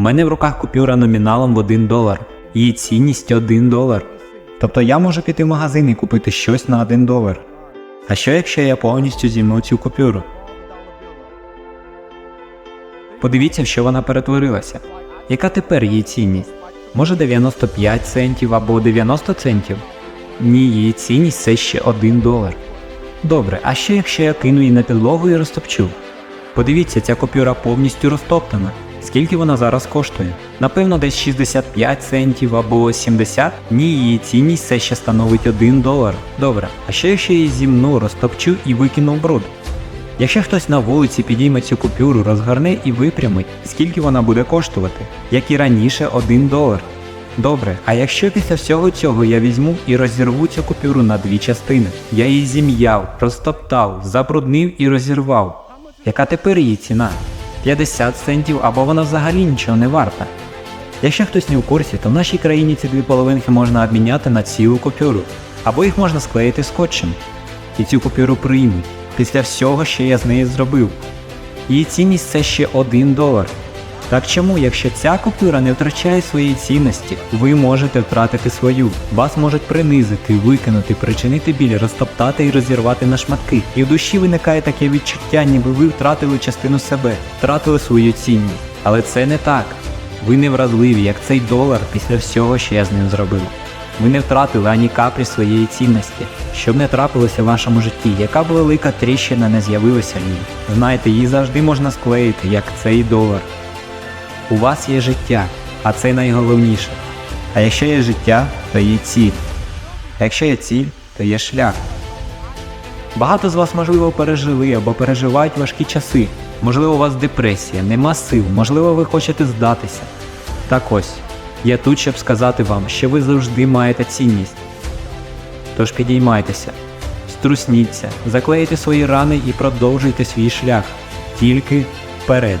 У мене в руках купюра номіналом в 1 долар. Її цінність 1 долар. Тобто я можу піти в магазин і купити щось на 1 долар. А що якщо я повністю зімну цю купюру? Подивіться, в що вона перетворилася. Яка тепер її цінність? Може 95 центів або 90 центів? Ні, її цінність це ще 1 долар. Добре, а що якщо я кину її на підлогу і розтопчу? Подивіться, ця купюра повністю розтоптана. Скільки вона зараз коштує? Напевно, десь 65 центів або 70? Ні, її цінність все ще становить 1 долар. Добре, а що якщо її зімну, розтопчу і викину в бруд? Якщо хтось на вулиці підійме цю купюру, розгорне і випрямить, скільки вона буде коштувати? Як і раніше, 1 долар. Добре, а якщо після всього цього я візьму і розірву цю купюру на дві частини, я її зім'яв, розтоптав, забруднив і розірвав. Яка тепер її ціна? 50 центів або вона взагалі нічого не варта. Якщо хтось не в курсі, то в нашій країні ці дві половинки можна обміняти на цілу купюру, або їх можна склеїти скотчем. І цю купюру приймуть після всього, що я з нею зробив. Її цінність це ще 1 долар. Так чому, якщо ця купюра не втрачає своєї цінності, ви можете втратити свою. Вас можуть принизити, викинути, причинити біль, розтоптати і розірвати на шматки. І в душі виникає таке відчуття, ніби ви втратили частину себе, втратили свою цінність. Але це не так. Ви не вразливі, як цей долар після всього, що я з ним зробив. Ви не втратили ані каплі своєї цінності. Щоб не трапилося в вашому житті, яка б велика тріщина не з'явилася в ній. Знайте, її завжди можна склеїти, як цей долар. У вас є життя, а це найголовніше. А якщо є життя, то є ціль. А якщо є ціль, то є шлях. Багато з вас, можливо, пережили або переживають важкі часи. Можливо, у вас депресія, нема сил, можливо, ви хочете здатися. Так ось, я тут, щоб сказати вам, що ви завжди маєте цінність. Тож підіймайтеся, струсніться, заклейте свої рани і продовжуйте свій шлях. Тільки вперед.